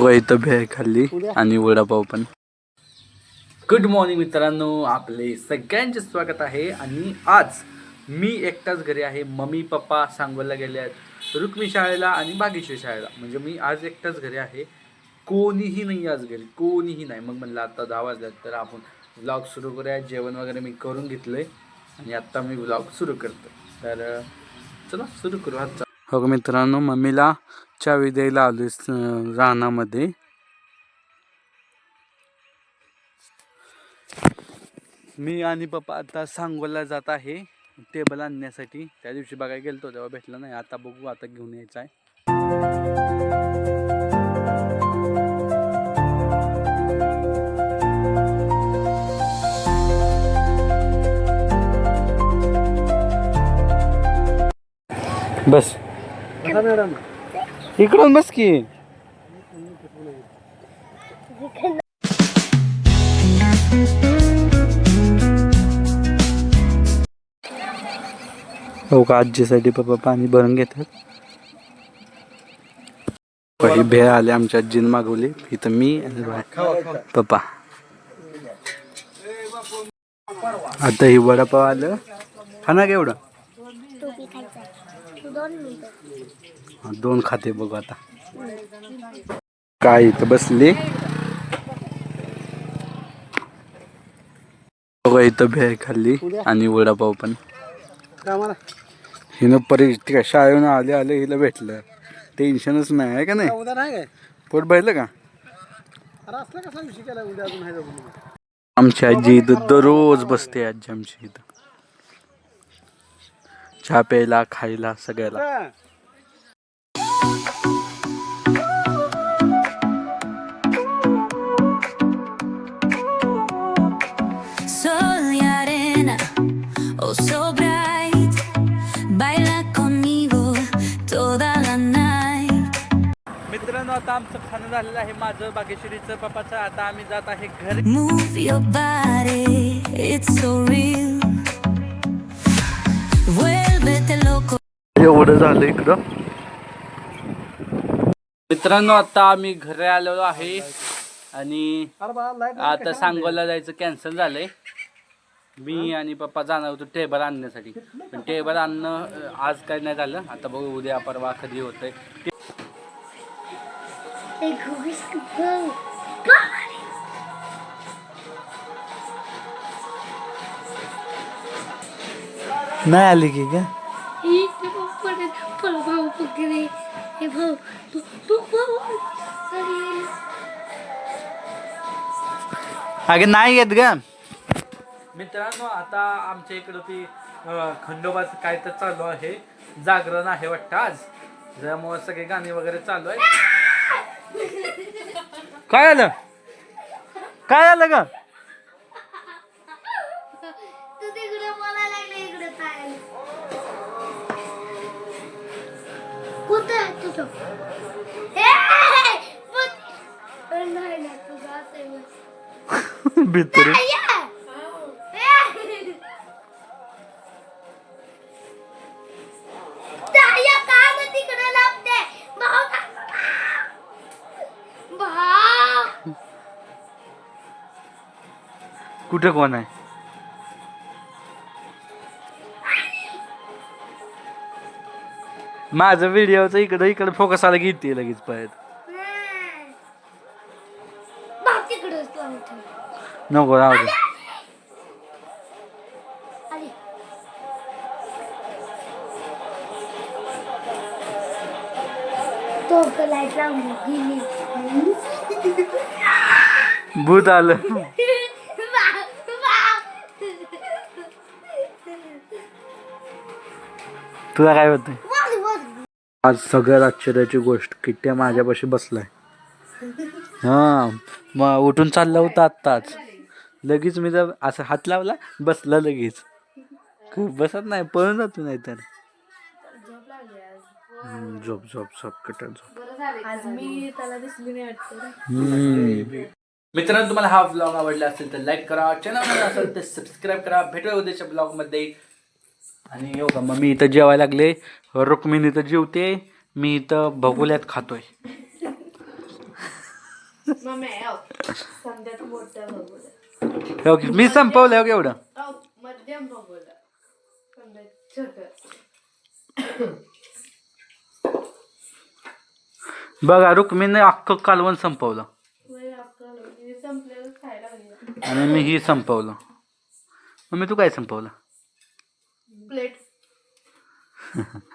बघा इथं भेळ खाल्ली आणि वडापाव पण. गुड मॉर्निंग मित्रांनो आपले सगळ्यांचे स्वागत आहे आणि आज मी एकटाच घरी आहे. मम्मी पप्पा सांगोला गेले आहेत रुक्मी शाळेला आणि बागेश्वर शाळेला. म्हणजे मी आज एकटाच घरी आहे. कोणीही नाही आज घरी कोणीही नाही. मग म्हणलं आता दहा वाजल्यात तर आपण व्लॉग सुरू करूया. जेवण वगैरे मी करून घेतलंय आणि आत्ता मी व्लॉग सुरू करतो तर चला सुरू करू. आजचा हो मित्रांनो मम्मीला चावी द्यायला आलो रानामध्ये. मी आणि पप्पा आता सांगोला जात आहे टेबल आणण्यासाठी. त्या दिवशी बघायला गेलतो तेव्हा भेटला नाही. आता बघू आता घेऊन यायचं आहे बस मॅडम. इकडून बस की. हो का आजीसाठी पप्पा पाणी भरून घेतात. काही भेळ आले आमच्या आजीनं मागवली इथं मी आणि पप्पा. आता ही वडापाव आलं. खाणार केवढं दोन खाते बघू आता. काय इथं बसली? बघा इथं भेळ खाल्ली आणि वडापाव पण. हिनं परी काय शाळेनं आले आले हिला भेटलं. टेन्शनच नाही आहे का नाही? पोट भरलं का? आमची आजी इथं दररोज बसते आजी आमची इथं. चहा प्यायला खायला सगळ्याला. मित्रांनो आता आमचं खाणं झालेलं आहे माझं बागेश्वरीचं. पप्पाचं आता आम्ही जात आहे घर. Move your body, it's so real. Vuélvete loco. एवढं झालं इकडं. मित्रांनो आता आम्ही घरी आलेलो आहे. आणि आता सांगोला जायचं कॅन्सल झालंय. मी आणि पप्पा जाणार होतो टेबल आणण्यासाठी. पण टेबल आणणं अं, आज काही नाही झालं. आता बघू उद्या परवा कधी होतंय. They goose go. नाही आली की का giddy. He put. Put Sorry. अगे नाही येत ग मित्रांनो आता आमच्या इकडं ती खंडोबाचं काय तर चालू आहे जागरण आहे वाटतं आज त्यामुळे सगळे गाणी वगैरे चालू आहे काय आलं? काय आलं ग? तू कुठे कोण आहे माझं व्हिडिओचं इकडं इकडं फोकस आला की येते लगेच पाहिजे. नको राहू दे. तो भूत आलं तुला काय होतंय? आज सगळ्यात आश्चर्याची गोष्ट किट्ट्या माझ्यापाशी बसलाय. हा मग उठून चालला होता आत्ताच. लगेच मी जर असं हात लावला बसला लगेच. बसत नाही पळून जातो नाही तर झोप झोप झोप कट झोप. आज मी त्याला दिसली नाही वाटतं हम्म. मित्रांनो तुम्हाला हा ब्लॉग आवडला असेल तर लाईक करा. चॅनल असेल तर सबस्क्राईब करा. भेटूया उद्याच्या ब्लॉगमध्ये. आणि येऊ का मग मी इथं जेवायला लागले. रुक्मिणी इथं जेवते मी इथं भगोल्यात खातोय. हो? मी संपवलं हो एवढं. बघा रुक्मिणीने अख्खं कालवण संपवलं. आणि मी ही संपवलं. मग मी तू काय संपवलं? प्लेट.